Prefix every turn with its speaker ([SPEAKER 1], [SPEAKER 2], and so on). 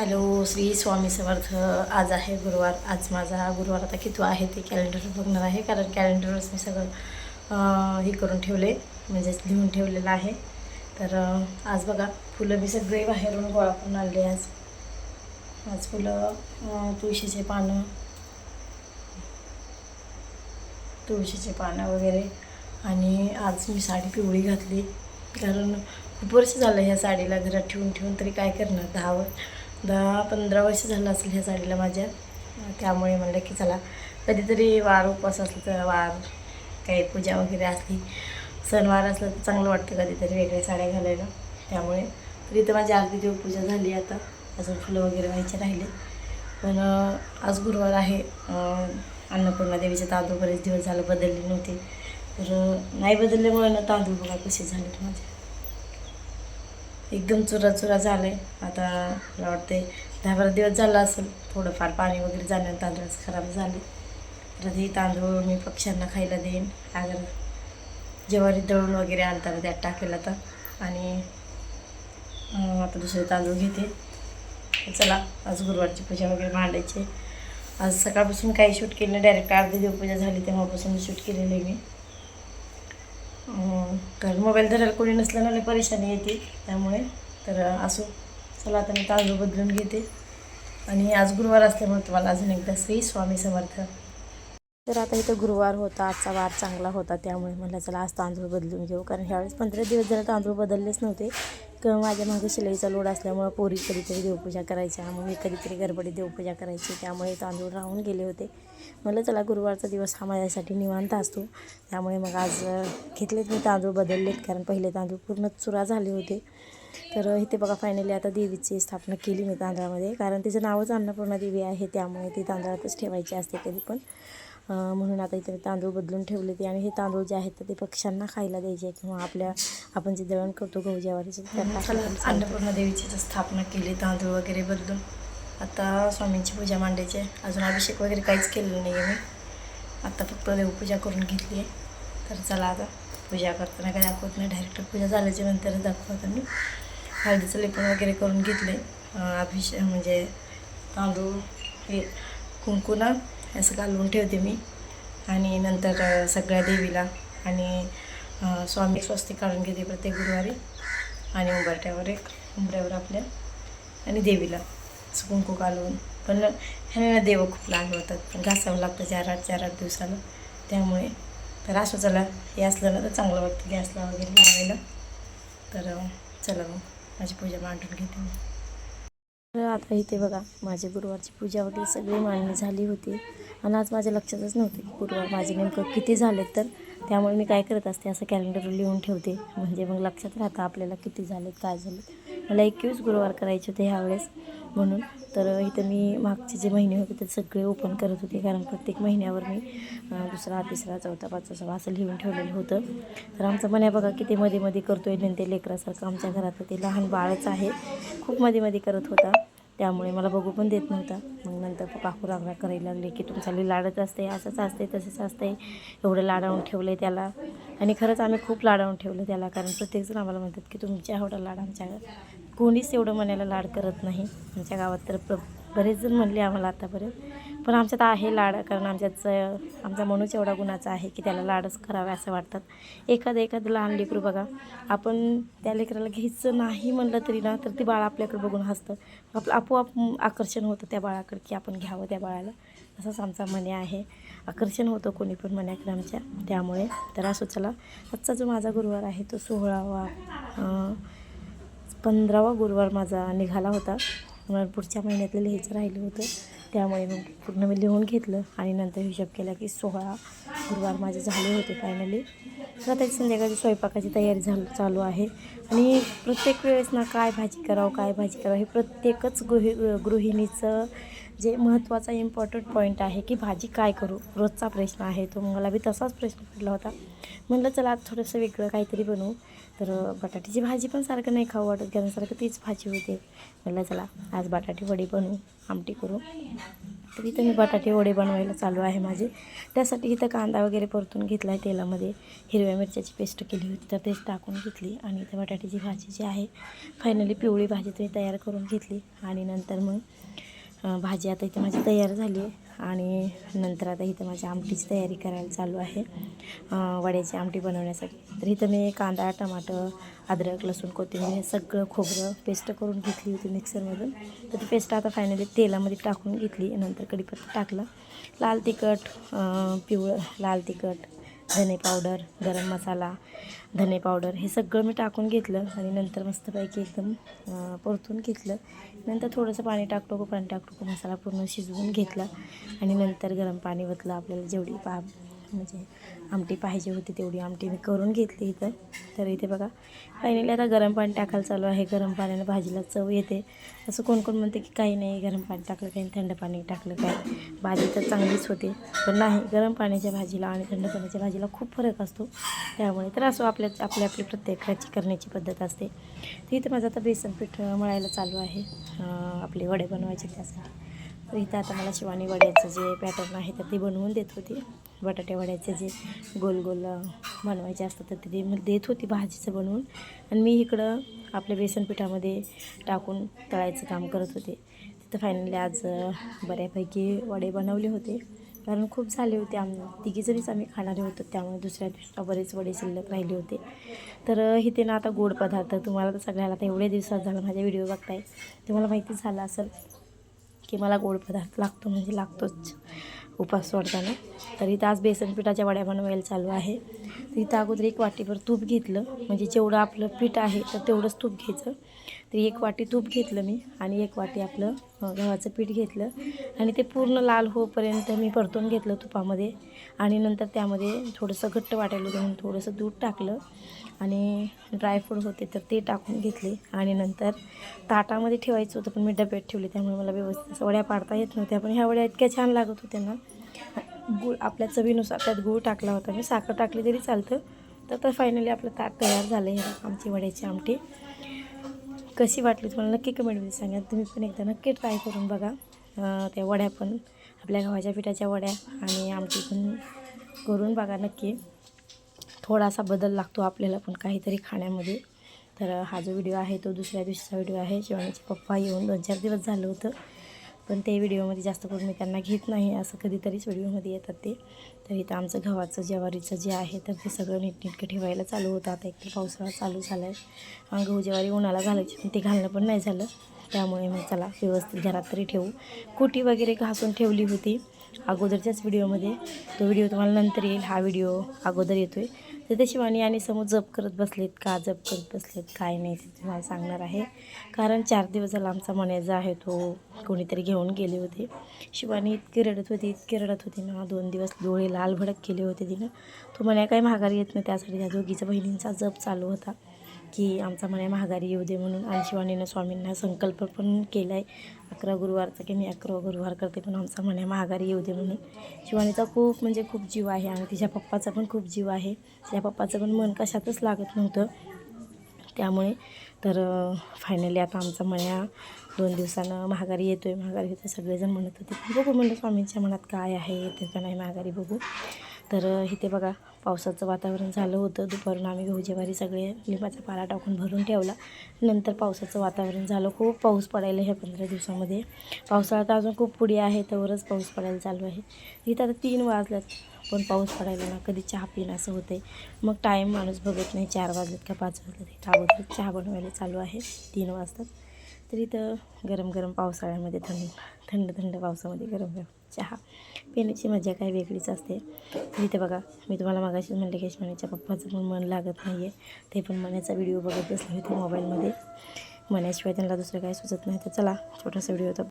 [SPEAKER 1] Hello Shri Swami Samarth. आज आहे गुरुवार. आज माझा गुरुवार आता किती आहे ते कॅलेंडर बघणार आहे कारण कॅलेंडरवरच मी सगळं हे करून ठेवले म्हणजेच लिहून ठेवलेलं आहे. तर आज बघा फुलं मी सगळे बाहेरून गोळा करून आणले आज. आज फुलं तुळशीचे पानं तुळशीचे पानं वगैरे. आणि आज मी साडी पिवळी घातली कारण खूप वर्ष झालं ह्या साडीला घरात ठेवून ठेवून तरी काय करणार दहा दहा पंधरा वर्ष झालं असेल ह्या साडीला माझ्या. त्यामुळे म्हणलं की चला कधीतरी वार उपवास असलं तर वार काही पूजा वगैरे असली सणवार असलं तर चांगलं वाटतं कधीतरी वेगळ्या साड्या घालायला. त्यामुळे तर इथं माझी अगदी देवपूजा झाली आता. अजून फुलं वगैरे व्हायचे राहिले. पण आज गुरुवार आहे. अन्नपूर्णा देवीचे तांदूळ बरेच दिवस झालं बदलले नव्हते. तर नाही बदलल्यामुळे ना तांदूळ बघा कसे झाले माझे. एकदम चुरा चुरा झालं आहे आता मला वाटते दहा बारा दिवस झाला असेल थोडंफार पाणी वगैरे जाण्यात तांदूळच खराब झाले. तर हे तांदूळ मी पक्ष्यांना खायला देईन. अगर ज्वारी दळून वगैरे आणताना त्यात टाकेल आता आणि आता दुसरे तांदूळ घेते. चला आज गुरुवारची पूजा वगैरे मांडायची. आज सकाळपासून काही शूट केलं नाही. डायरेक्ट अर्धी देवपूजा झाली तेव्हापासून शूट केलेलं आहे मी. कारण मोबाईल धरायला कोणी नसलं ना परेशानी येते. त्यामुळे तर असो. चला आता मी तांदूळ बदलून घेते. आणि आज गुरुवार असल्यामुळे तुम्हाला अजून एकदा श्री स्वामी समर्थ. तर आता इथं गुरुवार होता आजचा वार चांगला होता त्यामुळे म्हटलं चला आज तांदूळ बदलून घेऊ. कारण ह्यावेळेस पंधरा दिवस जरा तांदूळ बदललेच नव्हते. किंवा माझ्या मागे शिलाईचा लोड असल्यामुळं पोरी कधीतरी देवपूजा करायच्या मग मी कधीतरी गडबडीत देवपूजा करायची त्यामुळे तांदूळ राहून गेले होते. म्हटलं चला गुरुवारचा दिवस हा माझ्यासाठी निवांत असतो. त्यामुळे मग आज घेतलेत मी तांदूळ बदललेत कारण पहिले तांदूळ पूर्ण चुरा झाले होते. तर इथे बघा फायनली आता देवीची स्थापना केली मी तांदळामध्ये कारण तिचं नावच अन्नपूर्णा देवी आहे त्यामुळे ती तांदळातच ठेवायची असते कधी पण म्हणून आता इथे तांदूळ बदलून ठेवले ते. आणि हे तांदूळ जे आहेत ते पक्ष्यांना खायला द्यायचे किंवा आपल्या आपण जे दळण करतो गहू ज्वारीचे चालतं. अन्नपूर्णा देवीची स्थापना केली तांदूळ वगैरे बदलून. आता स्वामींची पूजा मांडायची आहे. अजून अभिषेक वगैरे काहीच केलेलं नाही आहे मी. आता फक्त देवपूजा करून घेतली आहे. तर चला आता पूजा करताना काय दाखवत नाही. डायरेक्ट पूजा झाल्याच्या नंतरच दाखवत मी. हळदीचं लेपन वगैरे करून घेतले अभिषेक म्हणजे तांदूळ हे कुंकू ना असं घालून ठेवते मी. आणि नंतर सगळ्या देवीला आणि स्वामी स्वस्ती काढून घेते प्रत्येक गुरुवारी. आणि उंबरट्यावर एक उंबऱ्यावर आपल्या आणि देवीला कुंकू घालून. पण ह्यांना देव खूप लहान होतात पण घासावं लागतं चार आठ चार आठ दिवसाला. त्यामुळे तर असं चला हे असलं ना तर चांगलं वाटतं गॅसला वगैरे लावायला. तर चला मग माझी पूजा मांडून घेते मी. तर आता इथे बघा माझी गुरुवारची पूजा वगैरे सगळी मांडणी झाली होती. आणि आज माझ्या लक्षातच नव्हते की गुरुवार माझे नेमकं किती झाले तर त्यामुळे मी काय करत असते असं कॅलेंडर लिहून ठेवते. म्हणजे मग लक्षात राहतं आपल्याला किती झालेत काय झालं मला एकवीस गुरुवार करायचे होते ह्यावेळेस म्हणून. तर इथं मी मागचे जे महिने होते ते सगळे ओपन करत होते कारण प्रत्येक महिन्यावर मी दुसरा तिसरा चौथा पाचवा सहा असं लिहून ठेवलेलं होतं. तर आमचं म्हण्या बघा किती मध्ये मध्ये करतो आहे ते लेकरासारखं आमच्या घरात ते लहान बाळच आहे. खूप मध्ये मध्ये करत होता. त्यामुळे मला बघू पण देत नव्हता. नंतर काकू रागरा करायला लागले की तुमचा लाडत लाडच असते असंच असते तसंच असते. एवढं लाडावून ठेवलं आहे त्याला. आणि खरंच आम्ही खूप लाडावून ठेवलं त्याला कारण प्रत्येकजण आम्हाला म्हणतात की तुमच्या एवढा लाड आमच्या कोणीच एवढं मनाला लाड करत नाही. आमच्या गावात तर प्र बरेच जण म्हणले आम्हाला आतापर्यंत. पण आमच्यात आहे लाड कारण आमच्याचं आमचा मनूच एवढा गुणाचा आहे की त्याला लाडच करावे असं वाटतात. एखादं एखादं लहान लेकरू बघा आपण त्या लेकराला घ्यायचं नाही म्हणलं तरी ना तर ती बाळ आपल्याकडे बघून हसतं. आपलं आपोआप आकर्षण होतं त्या बाळाकडे की आपण घ्यावं त्या बाळाला. असंच आमचा मने आहे. आकर्षण होतं कोणी पण मन्याकडे आमच्या त्यामुळे तर असो चला. आजचा जो माझा गुरुवार आहे तो सोहळावा पंधरावा गुरुवार माझा निघाला होता. मला पुढच्या महिन्यातलं लिहायचं राहिलं होतं. त्यामुळे मग पूर्ण मी लिहून घेतलं आणि नंतर हिशोब केला की सोळा गुरुवार माझे झाले होते फायनली तर आता संध्याकाळची स्वयंपाकाची तयारी झाल चालू आहे. आणि प्रत्येक वेळेस ना काय भाजी करावं काय भाजी करावं हे प्रत्येकच गृहि गृहिणीचं जे महत्त्वाचा इम्पॉर्टंट पॉईंट आहे की भाजी काय करू? रोजचा प्रश्न आहे. तो मला बी तसाच प्रश्न पडला होता. म्हणलं चला आज थोडंसं वेगळं काहीतरी बनवू. तर बटाट्याची भाजी पण सारखं नाही खाऊ वाटत कारण सारखं तीच भाजी होते. म्हटलं चला आज बटाटे वडी बनवू आमटी करू. तर इथं मी बटाटे वडे बनवायला चालू आहे माझे. त्यासाठी इथं कांदा वगैरे परतून घेतला आहे तेलामध्ये. हिरव्या मिरच्याची पेस्ट केली होती तर तेच टाकून घेतली आणि इथं बटाट्याची भाजी जी आहे फायनली पिवळी भाजी तुम्ही तयार करून घेतली. आणि नंतर मग भाजी आता इथे माझी तयार झाली आहे. आणि नंतर आता इथं माझी आमटीची तयारी करायला चालू आहे. वड्याची आमटी बनवण्यासाठी. तर इथं मी कांदा टमाटर अद्रक लसूण कोथिंबीर हे सगळं खोबरं पेस्ट करून घेतली होती मिक्सरमधून. तर ती पेस्ट आता फायनली तेलामध्ये टाकून घेतली. नंतर कढीपत्ता टाकला. लाल तिखट पिवळं लाल तिखट धने पावडर गरम मसाला धने पावडर हे सगळं मी टाकून घेतलं आणि नंतर मस्तपैकी एकदम परतून घेतलं. नंतर थोडंसं पाणी टाकतो को पाणी टाकतो मसाला पूर्ण शिजवून घेतला आणि नंतर गरम पाणी बदलं आपल्याला जेवढी पा म्हणजे आमटी पाहिजे होती तेवढी आमटी मी करून घेतली इथं. तर इथे बघा फायनली आता गरम पाणी टाकायला चालू आहे. गरम पाण्यानं भाजीला चव येते. असं कोण कोण म्हणते की काही नाही गरम पाणी टाकलं काही थंड पाणी टाकलं काय भाजी तर चांगलीच होते पण नाही गरम पाण्याच्या भाजीला आणि थंड पाण्याच्या भाजीला खूप फरक असतो. त्यामुळे तर असो आपल्या आपली आपली प्रत्येकाची करण्याची पद्धत असते. तर इथं माझं आता बेसन पीठ मळायला चालू आहे. आपले वडे बनवायचे त्यासाठी. तर इथं आता मला शिवानी वड्याचं जे पॅटर्न आहे तर ते बनवून देत होती. बटाटे वड्याचे जे गोल गोल बनवायचे असतात तर ते देत होती भाजीचं बनवून. आणि मी इकडं आपल्या बेसन पिठामध्ये टाकून तळायचं काम करत होते. तिथं फायनली आज बऱ्यापैकी वडे बनवले होते. कारण खूप झाले होते आम तिघीजणीच आम्ही खाणारे होतो त्यामुळे दुसऱ्या दिवसाला बरेच वडे शिल्लक राहिले होते. तर इथे ना आता गोड पदार्थ तुम्हाला तर सगळ्याला आता एवढ्या दिवसात झालं माझ्या व्हिडिओ बघताय. तुम्हाला माहिती झालं असेल की मला गोड पदार्थ लागतो म्हणजे लागतोच. उपास सोडताना. तर इथं आज बेसन पिठाच्या वड्या बनवायला चालू आहे. तर इथं अगोदर एक वाटीभर तूप घेतलं. म्हणजे जेवढं आपलं पीठ आहे तर तेवढंच तूप घ्यायचं. तर एक वाटी तूप घेतलं मी आणि एक वाटी आपलं गव्हाचं पीठ घेतलं. आणि ते पूर्ण लाल होईपर्यंत मी परतून घेतलं तुपामध्ये. आणि नंतर त्यामध्ये थोडंसं घट्ट वाटायला होतं म्हणून थोडंसं दूध टाकलं. आणि ड्रायफ्रूट होते तर ते टाकून घेतले. आणि नंतर ताटामध्ये ठेवायचं होतं पण मी डब्यात ठेवले. त्यामुळे मला व्यवस्थित वड्या पाडता येत नव्हत्या. पण ह्या वड्या इतक्या छान लागत होत्या ना. गूळ आपल्या चवीनुसार त्यात गूळ टाकला होता मी. साखर टाकली तरी चालतं. तर तर फायनली आपलं ताट तयार झालं आहे आमची वड्याची आमटी. कशी वाटली तुम्हाला नक्की कमेंटमध्ये सांगा. तुम्ही पण एकदा नक्की ट्राय करून बघा. त्या वड्या पण आपल्या गव्हाच्या पिठाच्या वड्या आणि आमटी पण करून बघा नक्की. थोडासा बदल लागतो आपल्याला पण काहीतरी खाण्यामध्ये. तर हा जो व्हिडिओ आहे तो दुसऱ्या दिवशीचा व्हिडिओ आहे. शिवानीचे पप्पा येऊन दोन चार दिवस झालं होतं. पण ते व्हिडिओमध्ये जास्त करून मी त्यांना घेत नाही. असं कधीतरीच व्हिडिओमध्ये येतात ते. तर इथं आमचं गव्हाचं ज्वारीचं जे आहे तर ते सगळं नीटनेटकं ठेवायला चालू होतं. आता एकतर पावसाळा चालू झाला आहे गहू ज्वारी उन्हाला घालायची पण ते घालणं पण नाही झालं. त्यामुळे मग चला व्यवस्थित घरात तरी ठेवू. कुटी वगैरे घासून ठेवली होती अगोदरच्याच व्हिडिओमध्ये. तो व्हिडिओ तुम्हाला नंतर येईल. हा व्हिडिओ अगोदर येतो आहे तर शिवानी आणि समोर जप करत बसलेत का जप करत बसलेत काय नाही ते तुम्हाला सांगणार आहे. कारण चार दिवस झाला आमचा मनेजा आहे तो कोणीतरी घेऊन गेले होते. शिवानी इतकी रडत होती इतकी रडत होती ना. दोन दिवस डोळे लाल भडक केले होते तिनं. तो म्हण्या काही माघारी येत नाही त्यासाठी. त्या दोघीचा बहिणींचा जप चालू होता. की आमचा म्हणे महागारी येऊ दे म्हणून आणि शिवानीनं स्वामींना संकल्प पण केला आहे अकरा गुरुवारचा की मी अकरा गुरुवार करते पण आमचा म्हणे महागारी येऊ दे म्हणून. शिवानीचा खूप म्हणजे खूप जीव आहे आणि तिच्या पप्पाचा पण खूप जीव आहे. तिच्या पप्पाचं पण मन कशातच लागत नव्हतं. त्यामुळे तर फायनली आता आमचा मण्या दोन दिवसानं महागारी येतो आहे महागारी येतो सगळेजण म्हणत होते. बघू म्हणलं स्वामींच्या मनात काय आहे येते का नाही महागारी बघू. तर इथे बघा पावसाचं वातावरण झालं होतं. दुपारून आम्ही गहू ज्वारी सगळे लिंबाचा पाला टाकून भरून ठेवला. नंतर पावसाचं वातावरण झालं. खूप पाऊस पडायला ह्या पंधरा दिवसामध्ये. पावसाळा तर अजून खूप पुढे आहे तरच पाऊस पडायला चालू आहे. इथं आता तीन वाजल्यात पण पाऊस पडायला ना कधी चहा पिणं असं होते मग टाईम माणूस बघत नाही चार वाजलेत का पाच वाजलेत इथं अगोदर चहा बनवायला चालू आहे तीन वाजतात. तर इथं गरम गरम पावसाळ्यामध्ये थंड थंड थंड पावसामध्ये गरम गरम चहा पिण्याची मजा काय वेगळीच असते. तर इथं बघा मी तुम्हाला मागाशी म्हणले की यशमानीच्या पप्पाचं पण मन लागत नाही आहे ते पण मनाचा व्हिडिओ बघत बसले होते मोबाईलमध्ये. मनाशिवाय त्यांना दुसरं काही सुचत नाही. तर चला छोटासा व्हिडिओ होता.